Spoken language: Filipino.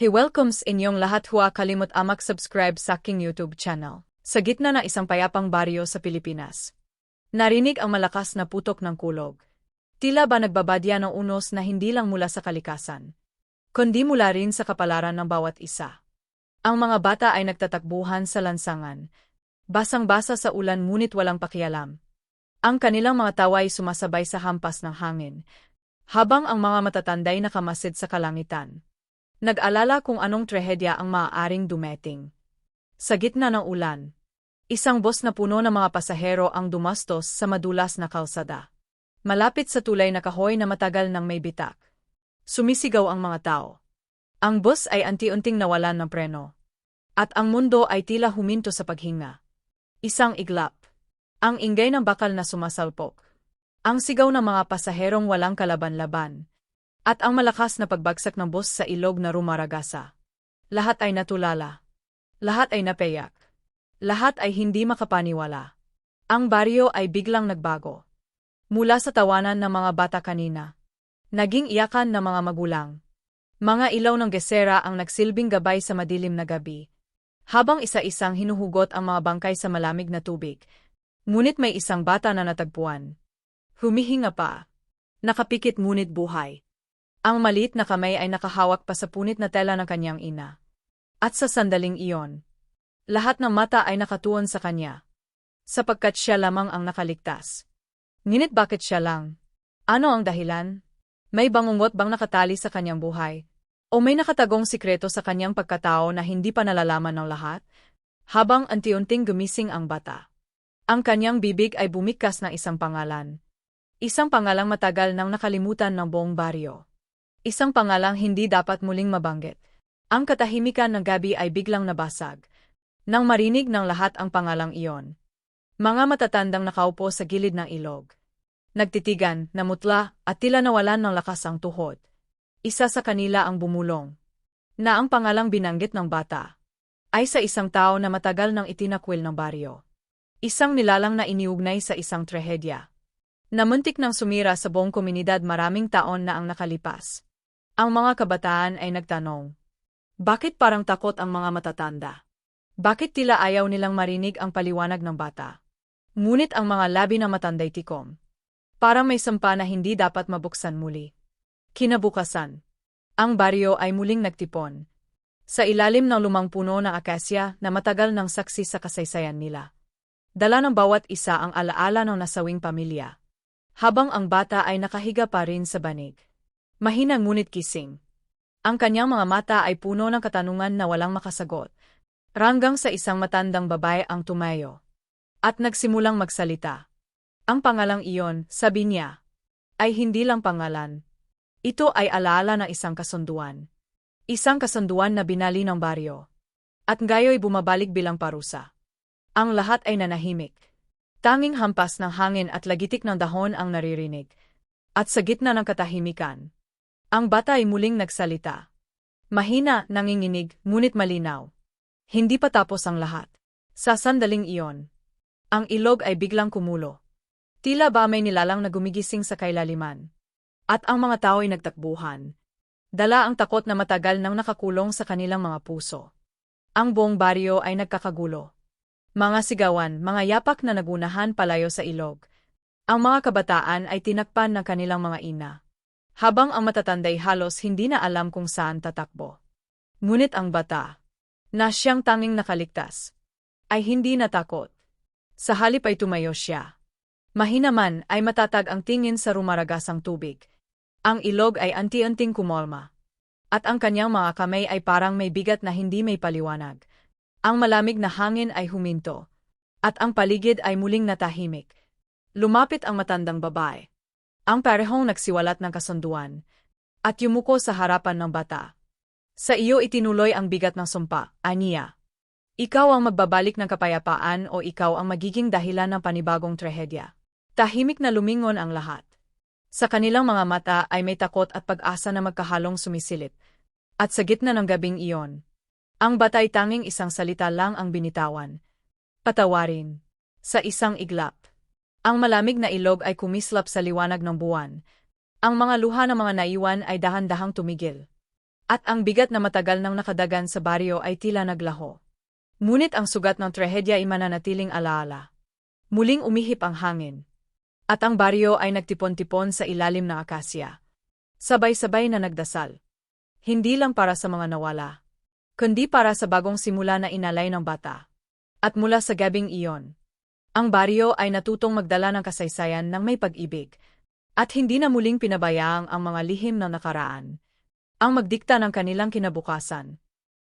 He welcomes inyong lahat huwa kalimot amak subscribe sa aking YouTube channel. Sa gitna ng isang payapang baryo sa Pilipinas. Narinig ang malakas na putok ng kulog. Tila ba nagbabadya ng unos na hindi lang mula sa kalikasan, kundi mula rin sa kapalaran ng bawat isa. Ang mga bata ay nagtatakbuhan sa lansangan, basang-basa sa ulan ngunit walang pakialam. Ang kanilang mga tawa ay sumasabay sa hampas ng hangin, habang ang mga matatanday nakamasid sa kalangitan. Nag-alala kung anong trahedya ang maaaring dumeting. Sa gitna ng ulan, isang bus na puno ng mga pasahero ang dumastos sa madulas na kalsada. Malapit sa tulay na kahoy na matagal nang may bitak. Sumisigaw ang mga tao. Ang bus ay anti-unting nawalan ng preno. At ang mundo ay tila huminto sa paghinga. Isang iglap. Ang ingay ng bakal na sumasalpok. Ang sigaw ng mga pasaherong walang kalaban-laban at ang malakas na pagbagsak ng bus sa ilog na rumaragasa. Lahat ay natulala. Lahat ay napeyak. Lahat ay hindi makapaniwala. Ang baryo ay biglang nagbago. Mula sa tawanan ng mga bata kanina. Naging iyakan ng mga magulang. Mga ilaw ng gesera ang nagsilbing gabay sa madilim na gabi. Habang isa-isang hinuhugot ang mga bangkay sa malamig na tubig. Ngunit may isang bata na natagpuan. Humihinga pa. Nakapikit ngunit buhay. Ang maliit na kamay ay nakahawak pa sa punit na tela ng kanyang ina. At sa sandaling iyon, lahat ng mata ay nakatuon sa kanya. Sapagkat siya lamang ang nakaligtas. Ngunit bakit siya lang? Ano ang dahilan? May bangungot bang nakatali sa kanyang buhay? O may nakatagong sikreto sa kanyang pagkatao na hindi pa nalalaman ng lahat? Habang anti-unting gumising ang bata. Ang kanyang bibig ay bumikas ng isang pangalan. Isang pangalang matagal nang nakalimutan ng buong baryo. Isang pangalang hindi dapat muling mabanggit. Ang katahimikan ng gabi ay biglang nabasag. Nang marinig ng lahat ang pangalang iyon. Mga matatandang nakaupo sa gilid ng ilog. Nagtitigan, namutla, at tila nawalan ng lakas ang tuhod. Isa sa kanila ang bumulong. Na ang pangalang binanggit ng bata. Ay sa isang tao na matagal nang itinakwil ng baryo. Isang nilalang na iniugnay sa isang trahedya. Namuntik nang sumira sa buong komunidad maraming taon na ang nakalipas. Ang mga kabataan ay nagtanong. Bakit parang takot ang mga matatanda? Bakit tila ayaw nilang marinig ang paliwanag ng bata? Ngunit ang mga labi na matanday tikom. Parang may sampa na hindi dapat mabuksan muli. Kinabukasan. Ang baryo ay muling nagtipon. Sa ilalim ng lumang puno ng akasya na matagal ng saksi sa kasaysayan nila. Dala ng bawat isa ang alaala ng nasawing pamilya. Habang ang bata ay nakahiga pa rin sa banig. Mahina ngunit kising. Ang kanyang mga mata ay puno ng katanungan na walang makasagot. Ranggang sa isang matandang babae ang tumayo. At nagsimulang magsalita. Ang pangalang iyon, sabi niya, ay hindi lang pangalan. Ito ay alaala ng isang kasunduan. Isang kasunduan na binali ng baryo. At ngayo'y bumabalik bilang parusa. Ang lahat ay nanahimik. Tanging hampas ng hangin at lagitik ng dahon ang naririnig. At sa gitna ng katahimikan, ang bata ay muling nagsalita. Mahina, nanginginig, ngunit malinaw. Hindi pa tapos ang lahat. Sa sandaling iyon, ang ilog ay biglang kumulo. Tila ba may nilalang na gumigising sa kailaliman. At ang mga tao ay nagtakbuhan. Dala ang takot na matagal nang nakakulong sa kanilang mga puso. Ang buong baryo ay nagkakagulo. Mga sigawan, mga yapak na nagunahan palayo sa ilog. Ang mga kabataan ay tinakpan ng kanilang mga ina habang ang matatanday halos hindi na alam kung saan tatakbo. Ngunit ang bata, na siyang tanging nakaligtas, ay hindi natakot. Sa halip ay tumayo siya. Mahina man ay matatag ang tingin sa rumaragasang tubig. Ang ilog ay anti-anting kumolma. At ang kanyang mga kamay ay parang may bigat na hindi may paliwanag. Ang malamig na hangin ay huminto. At ang paligid ay muling natahimik. Lumapit ang matandang babae. Ang parehong nagsiwalat ng kasunduan, at yumuko sa harapan ng bata. Sa iyo itinuloy ang bigat ng sumpa, aniya. Ikaw ang magbabalik ng kapayapaan o ikaw ang magiging dahilan ng panibagong trahedya. Tahimik na lumingon ang lahat. Sa kanilang mga mata ay may takot at pag-asa na magkahalong sumisilip. At sa gitna ng gabing iyon, ang batay tanging isang salita lang ang binitawan. Patawarin. Sa isang iglap. Ang malamig na ilog ay kumislap sa liwanag ng buwan. Ang mga luha ng mga naiwan ay dahan-dahang tumigil. At ang bigat na matagal nang nakadagan sa baryo ay tila naglaho. Ngunit ang sugat ng trahedya ay mananatiling alaala. Muling umihip ang hangin. At ang baryo ay nagtipon-tipon sa ilalim ng akasya. Sabay-sabay na nagdasal. Hindi lang para sa mga nawala, kundi para sa bagong simula na inalay ng bata. At mula sa gabing iyon, ang baryo ay natutong magdala ng kasaysayan ng may pag-ibig, at hindi na muling pinabayaang ang mga lihim ng nakaraan, ang magdikta ng kanilang kinabukasan.